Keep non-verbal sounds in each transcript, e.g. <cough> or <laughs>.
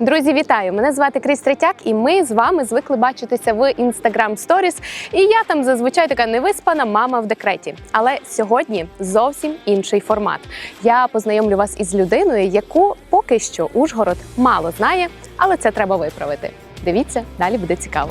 Друзі, вітаю! Мене звати Кріс Третяк, і ми з вами звикли бачитися в Instagram Stories. І я там зазвичай така невиспана мама в декреті. Але сьогодні зовсім інший формат. Я познайомлю вас із людиною, яку поки що Ужгород мало знає, але це треба виправити. Дивіться, далі буде цікаво.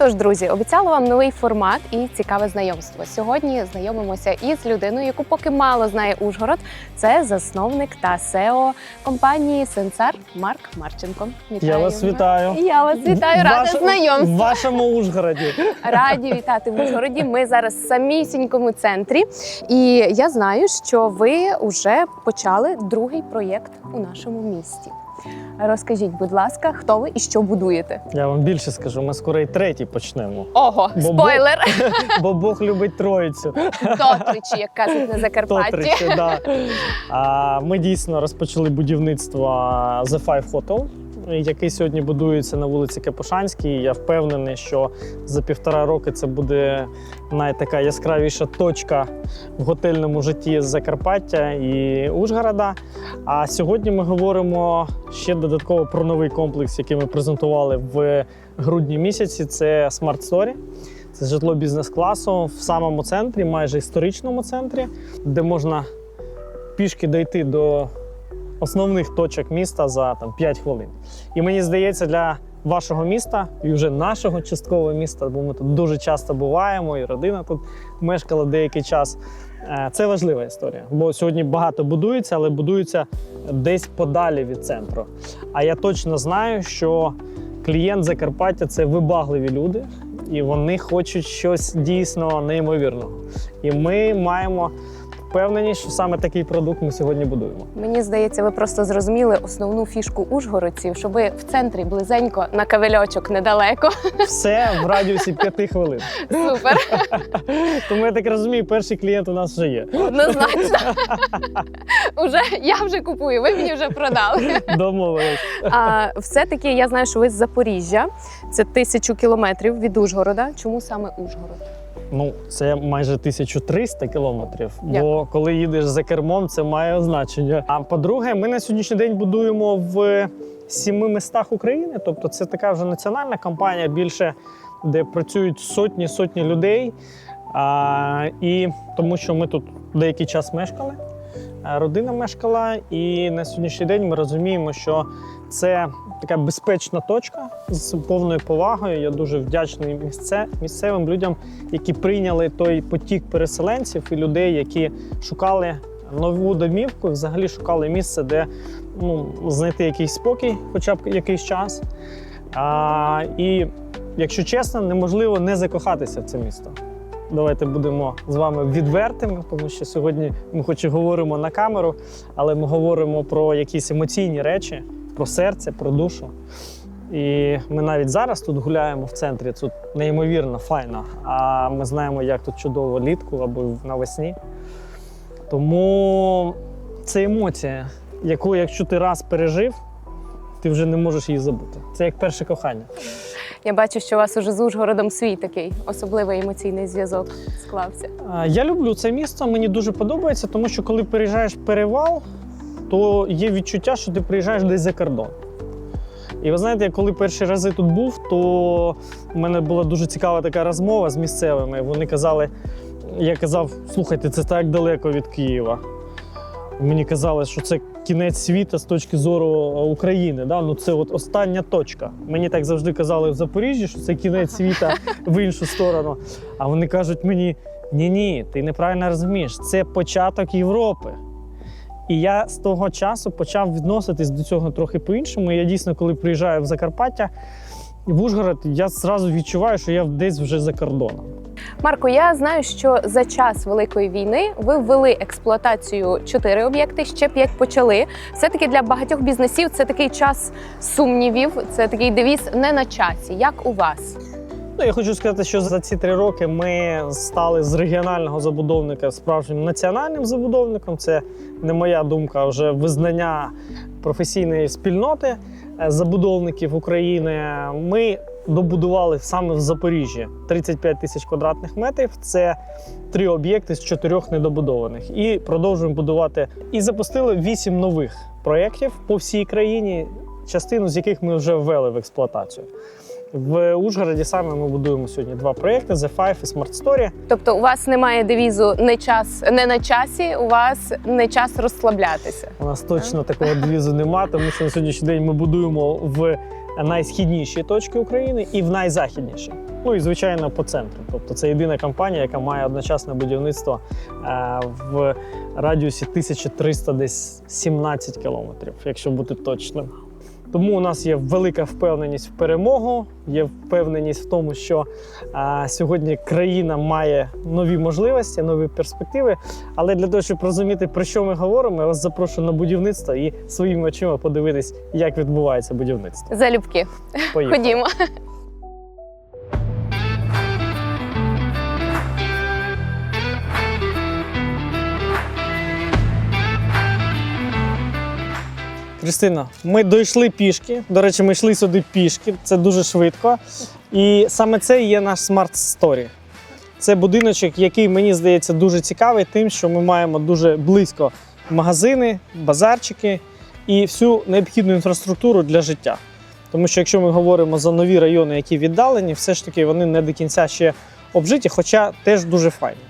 Тож, друзі, обіцяла вам новий формат і цікаве знайомство. Сьогодні знайомимося із людиною, яку поки мало знає Ужгород. Це засновник та SEO компанії Сенсар Марк Марченко. Я вас вітаю. Я вас вітаю, рада Ваш- В вашому Ужгороді. Раді вітати в Ужгороді. Ми зараз в самісінькому центрі. І я знаю, що ви вже почали другий проєкт у нашому місті. Розкажіть, будь ласка, хто ви і що будуєте? Я вам більше скажу, ми скоро і третій почнемо. Ого, Бо- спойлер! <laughs> Бо Бог любить троїцю. Тотричі, як кажуть на Закарпатті. Тотричі, да. А, Ми дійсно розпочали будівництво The Five Hotel, який сьогодні будується на вулиці Капушанській. Я впевнений, що за півтора роки це буде найтака яскравіша точка в готельному житті Закарпаття і Ужгорода. А сьогодні ми говоримо ще додатково про новий комплекс, який ми презентували в грудні місяці. Це Smart Story. Це житло бізнес-класу в самому центрі, майже історичному центрі, де можна пішки дойти до основних точок міста за там, 5 хвилин. І мені здається, для вашого міста і вже нашого часткового міста, бо ми тут дуже часто буваємо, і родина тут мешкала деякий час. е, Це важлива історія, бо сьогодні багато будується, але будується десь подалі від центру. А я точно знаю, що клієнт Закарпаття це вибагливі люди, і вони хочуть щось дійсно неймовірного. І ми маємо впевненість, що саме такий продукт ми сьогодні будуємо. Мені здається, ви просто зрозуміли основну фішку ужгородців, щоб ви в центрі близенько на кавельочок недалеко. Все в радіусі п'яти хвилин. Супер, <laughs> Тому я так розумію, перший клієнт у нас вже є. однозначно. Уже я вже купую, ви мені вже продали. Домовились. А все-таки я знаю, що ви з Запоріжжя. Це тисячу кілометрів від Ужгорода. Чому саме Ужгород? Ну, це майже 1300 кілометрів. Бо коли їдеш за кермом, це має значення. А по-друге, ми на сьогоднішній день будуємо в сіми містах України. Тобто, це така вже національна компанія, більше де працюють сотні сотні людей. А, і тому що ми тут деякий час мешкали, родина мешкала, і на сьогоднішній день ми розуміємо, що це така безпечна точка з повною повагою. Я дуже вдячний місце, місцевим людям, які прийняли той потік переселенців і людей, які шукали нову домівку, взагалі шукали місце, де ну, знайти якийсь спокій, хоча б якийсь час. А, і, якщо чесно, неможливо не закохатися в це місто. Давайте будемо з вами відвертими, тому що сьогодні ми хоч і говоримо на камеру, але ми говоримо про якісь емоційні речі, про серце, про душу. І ми навіть зараз тут гуляємо в центрі. Тут неймовірно файно. А ми знаємо, як тут чудово влітку або навесні. Тому це емоція, яку, якщо ти раз пережив, ти вже не можеш її забути. Це як перше кохання. Я бачу, що у вас уже з Ужгородом свій такий особливий емоційний зв'язок склався. Я люблю це місто, мені дуже подобається, тому що коли переїжджаєш перевал, то є відчуття, що ти приїжджаєш десь за кордон. І ви знаєте, я коли перші рази тут був, то в мене була дуже цікава така розмова з місцевими. Вони казали, я казав, слухайте, це так далеко від Києва. Мені казали, що це кінець світу з точки зору України. Да? Ну, це от остання точка. Мені так завжди казали в Запоріжжі, що це кінець світа в іншу сторону. А вони кажуть мені: ні, ні, ти неправильно розумієш, це початок Європи. І я з того часу почав відноситись до цього трохи по-іншому. Я дійсно, коли приїжджаю в Закарпаття, в Ужгород, я зразу відчуваю, що я десь вже за кордоном. Марко, я знаю, що за час великої війни ви ввели експлуатацію чотири об'єкти, ще п'ять почали. Все таки для багатьох бізнесів це такий час сумнівів, це такий девіз не на часі. Як у вас? Ну, я хочу сказати, що за ці три роки ми стали з регіонального забудовника справжнім національним забудовником. Це не моя думка, а вже визнання професійної спільноти е, забудовників України. Ми добудували саме в Запоріжжі 35 тисяч квадратних метрів. Це три об'єкти з чотирьох недобудованих. І продовжуємо будувати. І запустили вісім нових проєктів по всій країні, частину з яких ми вже ввели в експлуатацію. В Ужгороді саме ми будуємо сьогодні два проєкти: The Five і Smart Story. Тобто, у вас немає девізу не час не на часі, у вас не час розслаблятися. У нас точно такого двізу нема, тому що на сьогоднішній день ми будуємо в найсхідніші точки України і в найзахідніші. Ну і звичайно по центру. Тобто це єдина компанія, яка має одночасне будівництво е, в радіусі 1317 кілометрів, якщо бути точним. Тому у нас є велика впевненість в перемогу, є впевненість в тому, що а, сьогодні країна має нові можливості, нові перспективи. Але для того, щоб розуміти, про що ми говоримо, я вас запрошую на будівництво і своїми очима подивитись, як відбувається будівництво. Залюбки. Поїхали. Ходімо. Кристина, ми дійшли пішки. До речі, ми йшли сюди пішки. Це дуже швидко. І саме це є наш Smart Story. Це будиночок, який мені здається дуже цікавий, тим, що ми маємо дуже близько магазини, базарчики і всю необхідну інфраструктуру для життя. Тому що якщо ми говоримо за нові райони, які віддалені, все ж таки вони не до кінця ще обжиті, хоча теж дуже файні.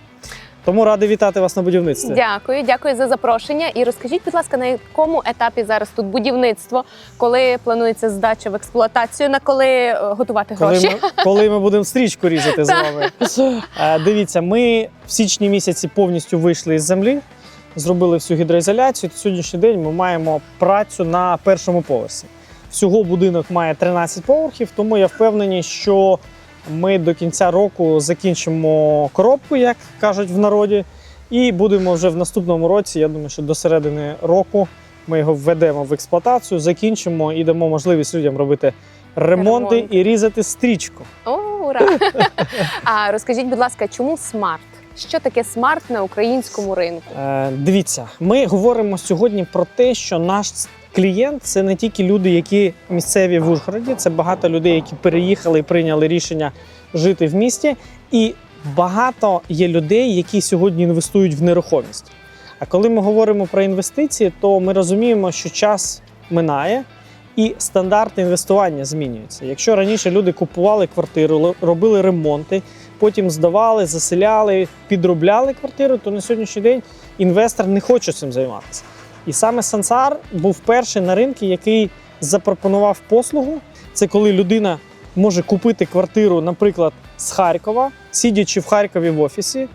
Тому радий вітати вас на будівництві. Дякую, дякую за запрошення. І розкажіть, будь ласка, на якому етапі зараз тут будівництво, коли планується здача в експлуатацію, на коли е, готувати Коли гроші? ми, коли ми будемо стрічку різати з вами. Е, Дивіться, ми в січні місяці повністю вийшли із землі, зробили всю гідроізоляцію. Сьогоднішній день ми маємо працю на першому поверсі. Всього будинок має 13 поверхів, тому я впевнений, що ми до кінця року закінчимо коробку, як кажуть в народі, і будемо вже в наступному році. Я думаю, що до середини року ми його введемо в експлуатацію, закінчимо і дамо можливість людям робити ремонти Ремонт. і різати стрічку. О, ура! <laughs> а розкажіть, будь ласка, чому смарт? Що таке смарт на українському ринку? Е, дивіться, ми говоримо сьогодні про те, що наш клієнт це не тільки люди, які місцеві в Ужгороді, це багато людей, які переїхали і прийняли рішення жити в місті. І багато є людей, які сьогодні інвестують в нерухомість. А коли ми говоримо про інвестиції, то ми розуміємо, що час минає. І стандарти інвестування змінюються. Якщо раніше люди купували квартиру, робили ремонти, потім здавали, заселяли, підробляли квартиру, то на сьогоднішній день інвестор не хоче цим займатися. І саме Сансар був перший на ринку, який запропонував послугу. Це коли людина може купити квартиру, наприклад, з Харкова, сидячи в Харкові в офісі,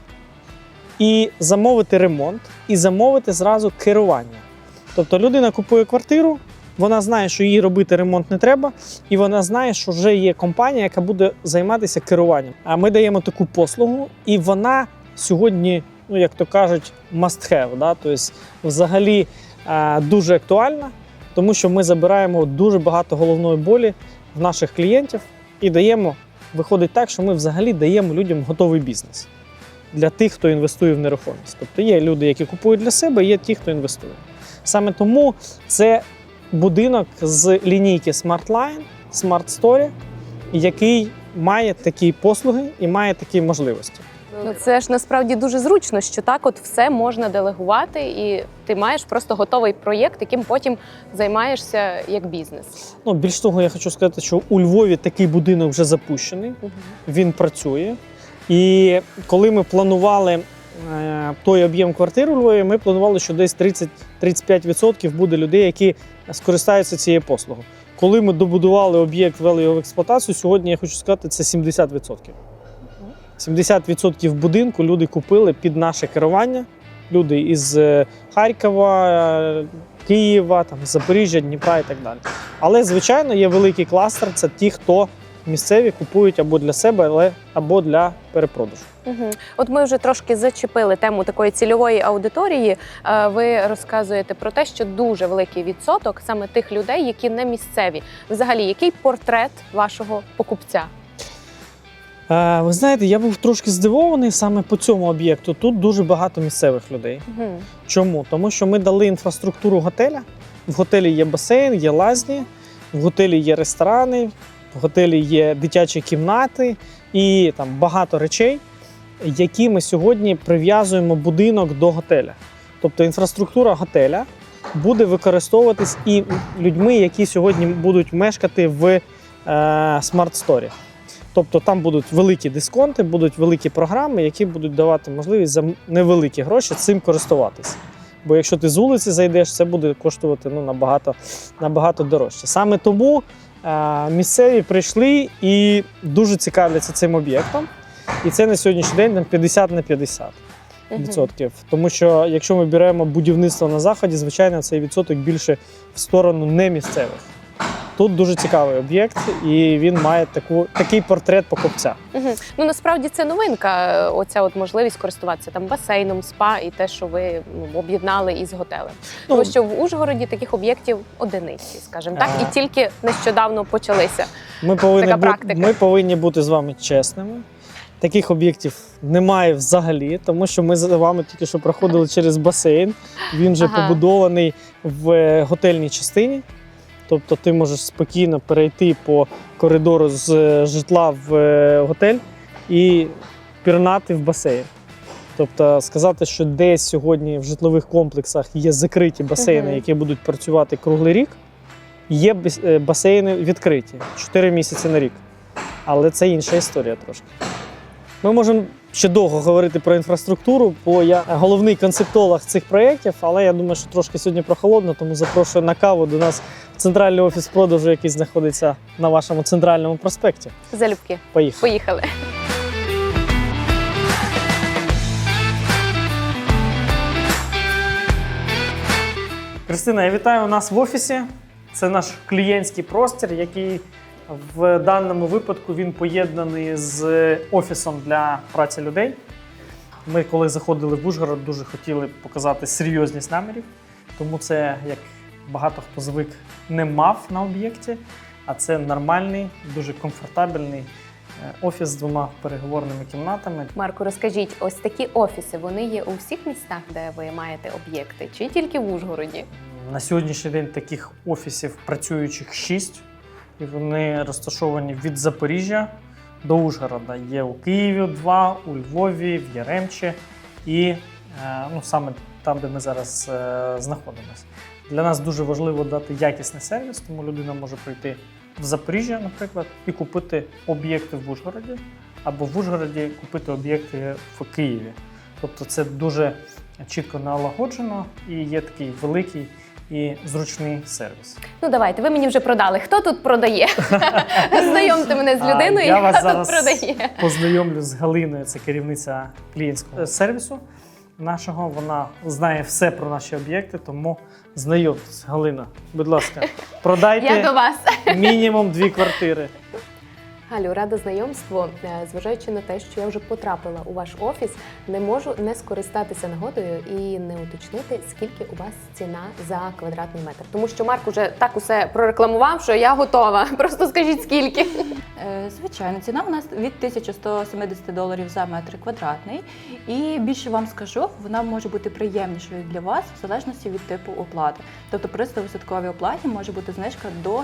і замовити ремонт, і замовити зразу керування. Тобто людина купує квартиру, вона знає, що їй робити ремонт не треба, і вона знає, що вже є компанія, яка буде займатися керуванням. А ми даємо таку послугу, і вона сьогодні, ну як то кажуть, must have. Да? Тобто, взагалі е, дуже актуальна, тому що ми забираємо дуже багато головної болі в наших клієнтів і даємо. Виходить так, що ми взагалі даємо людям готовий бізнес для тих, хто інвестує в нерухомість. Тобто є люди, які купують для себе, є ті, хто інвестує. Саме тому це будинок з лінійки SmartLine, Smart Story, який має такі послуги і має такі можливості. Ну це ж насправді дуже зручно, що так, от все можна делегувати, і ти маєш просто готовий проєкт, яким потім займаєшся як бізнес. Ну, більш того, я хочу сказати, що у Львові такий будинок вже запущений, він працює. І коли ми планували е, той об'єм квартир у Львові, ми планували, що десь 30-35% буде людей, які скористаються цією послугою. Коли ми добудували об'єкт, ввели його в експлуатацію, сьогодні я хочу сказати, це 70%. 70% будинку люди купили під наше керування. Люди із е, Харкова, е, Києва, там, Запоріжжя, Дніпра і так далі. Але, звичайно, є великий кластер це ті, хто місцеві купують або для себе, але або для перепродажу. Угу. От ми вже трошки зачепили тему такої цільової аудиторії. Е, Ви розказуєте про те, що дуже великий відсоток саме тих людей, які не місцеві. Взагалі, який портрет вашого покупця? Е, ви знаєте, я був трошки здивований саме по цьому об'єкту. Тут дуже багато місцевих людей. Угу. Чому? Тому що ми дали інфраструктуру готеля. В готелі є басейн, є лазні, в готелі є ресторани, В готелі є дитячі кімнати і там багато речей, які ми сьогодні прив'язуємо будинок до готеля. Тобто інфраструктура готеля буде використовуватись і людьми, які сьогодні будуть мешкати в е, смарт-сторі. Тобто там будуть великі дисконти, будуть великі програми, які будуть давати можливість за невеликі гроші цим користуватися. Бо якщо ти з вулиці зайдеш, це буде коштувати ну, набагато, набагато дорожче. Саме тому е, місцеві прийшли і дуже цікавляться цим об'єктом. І це на сьогоднішній день там 50 на 50 Мгм. відсотків. Тому що якщо ми беремо будівництво на заході, звичайно, цей відсоток більше в сторону не місцевих. Тут дуже цікавий об'єкт, і він має таку, такий портрет покупця. Мгм. Ну насправді це новинка. е, Оця от можливість користуватися там басейном, спа і те, що ви ну, об'єднали із готелем. Ну, Тому що в Ужгороді таких об'єктів одиниці, скажімо так, і тільки нещодавно почалися. Ми повинні, Така практика. ми повинні бути з вами чесними. Таких об'єктів немає взагалі, тому що ми з вами тільки що проходили через басейн. Він вже Ага. побудований в е, готельній частині. Тобто ти можеш спокійно перейти по коридору з е, житла в е, готель і пірнати в басейн. Тобто сказати, що десь сьогодні в житлових комплексах є закриті басейни, які будуть працювати круглий рік. Є е, басейни відкриті 4 місяці на рік. Але це інша історія трошки. Ми можемо ще довго говорити про інфраструктуру, бо я головний концептолог цих проєктів, але я думаю, що трошки сьогодні прохолодно, тому запрошую на каву до нас центральний офіс продажу, який знаходиться на вашому центральному проспекті. Залюбки. Поїхали. Поїхали. Кристина, я вітаю у нас в офісі. Це наш клієнтський простір, який в даному випадку він поєднаний з офісом для праці людей. Ми, коли заходили в Ужгород, дуже хотіли показати серйозність намірів, тому це, як багато хто звик, не мав на об'єкті, а це нормальний, дуже комфортабельний е, офіс з двома переговорними кімнатами. Марко, розкажіть, ось такі офіси вони є у всіх містах, де ви маєте об'єкти, чи тільки в Ужгороді? На сьогоднішній день таких офісів працюючих шість, і вони розташовані від Запоріжжя до Ужгорода. Є у Києві два, у Львові, в Яремчі і е, ну, саме там, де ми зараз е, знаходимося. Для нас дуже важливо дати якісний сервіс, тому людина може прийти в Запоріжжя, наприклад, і купити об'єкти в Ужгороді, або в Ужгороді купити об'єкти в Києві. Тобто це дуже чітко налагоджено і є такий великий і зручний сервіс. Ну давайте, ви мені вже продали. Хто тут продає? <laughs> Знайомте мене з людиною, я вас яка зараз тут продає. Познайомлю з Галиною, це керівниця клієнтського сервісу нашого. Вона знає все про наші об'єкти, тому знайомтесь, Галина. Будь ласка, <laughs> Я до продайте вас. мінімум дві квартири. Галю, рада знайомству. Е, Зважаючи на те, що я вже потрапила у ваш офіс, не можу не скористатися нагодою і не уточнити, скільки у вас ціна за квадратний метр. Тому що Марк уже так усе прорекламував, що я готова. <laughs> Просто скажіть скільки. Е, Звичайно, ціна у нас від 1170 доларів за метр квадратний. І більше вам скажу, вона може бути приємнішою для вас в залежності від типу оплати. Тобто при 100% оплаті може бути знижка до 7%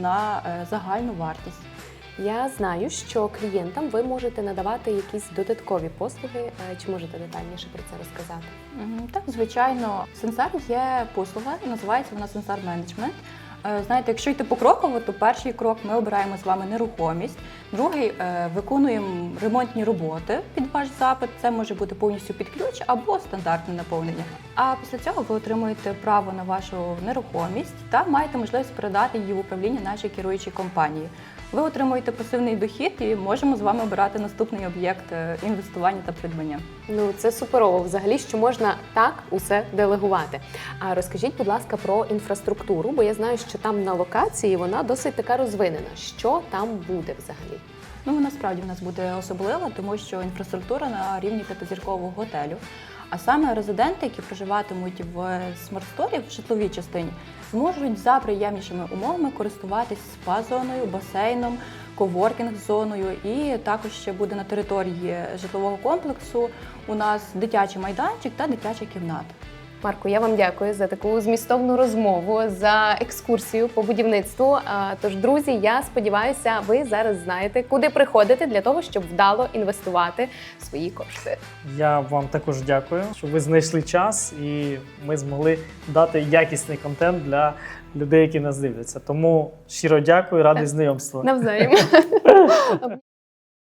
на е, загальну вартість. Я знаю, що клієнтам ви можете надавати якісь додаткові послуги. Е, Чи можете детальніше про це розказати? Так, звичайно, сенсар є послуга, називається вона сенсар менеджмент. Е, Знаєте, якщо йти покроково, то перший крок ми обираємо з вами нерухомість. Другий е, виконуємо ремонтні роботи під ваш запит. Це може бути повністю під ключ або стандартне наповнення. А після цього ви отримуєте право на вашу нерухомість та маєте можливість передати її в управління нашій керуючій компанії. Ви отримуєте пасивний дохід і можемо з вами обирати наступний об'єкт е, інвестування та придбання. Ну це суперово взагалі, що можна так усе делегувати. А розкажіть, будь ласка, про інфраструктуру, бо я знаю, що там на локації вона досить така розвинена. Що там буде взагалі? Ну насправді в нас буде особливо, тому що інфраструктура на рівні п'ятизіркового готелю. А саме резиденти, які проживатимуть в смарт-сторі в житловій частині, зможуть за приємнішими умовами користуватись спа-зоною, басейном, коворкінг-зоною. І також ще буде на території житлового комплексу у нас дитячий майданчик та дитяча кімната. Марко, я вам дякую за таку змістовну розмову, за екскурсію по будівництву. Тож, друзі, я сподіваюся, ви зараз знаєте, куди приходити для того, щоб вдало інвестувати свої кошти. Я вам також дякую, що ви знайшли час і ми змогли дати якісний контент для людей, які нас дивляться. Тому щиро дякую, радий Так. знайомству. Навзаєм. <laughs>